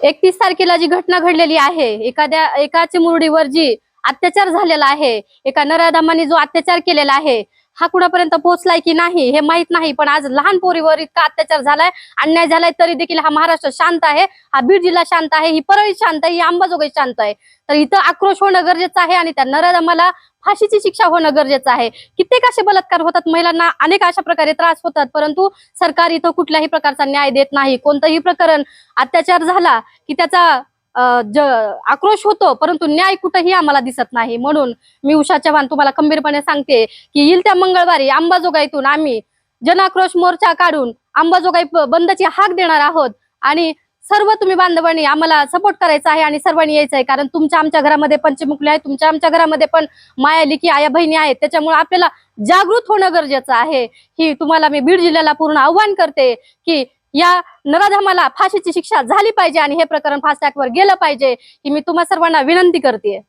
एकतीस तारखेला जी घटना घडलेली आहे एखाद्या एकाच्या मुरडीवर जी अत्याचार झालेला आहे एका नराधामाने जो अत्याचार केलेला आहे हा कुणापर्यंत पोहोचलाय की नाही हे माहीत नाही पण आज लहान पोरीवर इतका अत्याचार झालाय अन्याय झालाय तरी देखील हा महाराष्ट्र शांत आहे हा बीड जिल्हा शांत आहे ही परळी शांत आहे ही अंबाजोगाई शांत आहे. तर इथं आक्रोश होणं गरजेचं आहे आणि त्या नराधमाला फाशीची शिक्षा होणं गरजेचं आहे. कित्येक असे बलात्कार होतात महिलांना अनेक अशा प्रकारे त्रास होतात परंतु सरकार इथं कुठल्याही प्रकारचा न्याय देत नाही. कोणतंही प्रकरण अत्याचार झाला की त्याचा आक्रोश होतो परंतु न्याय कुठंही आम्हाला दिसत नाही. म्हणून मी उषा चव्हाण तुम्हाला खंबीरपणे सांगते की येईल त्या मंगळवारी अंबाजोगाईतून आम्ही जनाक्रोश मोर्चा काढून अंबाजोगाई बंदची हाक देणार आहोत. आणि सर्व तुम्ही बांधवांनी आम्हाला सपोर्ट करायचा आहे आणि सर्वांनी यायचं आहे. कारण तुमच्या आमच्या घरामध्ये पंचमुखले आहे तुमच्या आमच्या घरामध्ये पण माया लिखी आया बहिणी आहेत. त्याच्यामुळे आपल्याला जागृत होणं गरजेचं आहे. ही तुम्हाला मी बीड जिल्ह्याला पूर्ण आव्हान करते की या नराधमाला फाशीची शिक्षा झाली पाहिजे आणि हे प्रकरण फास्ट ट्रॅकवर गेलं पाहिजे ही मी तुम्हा सर्वांना विनंती करते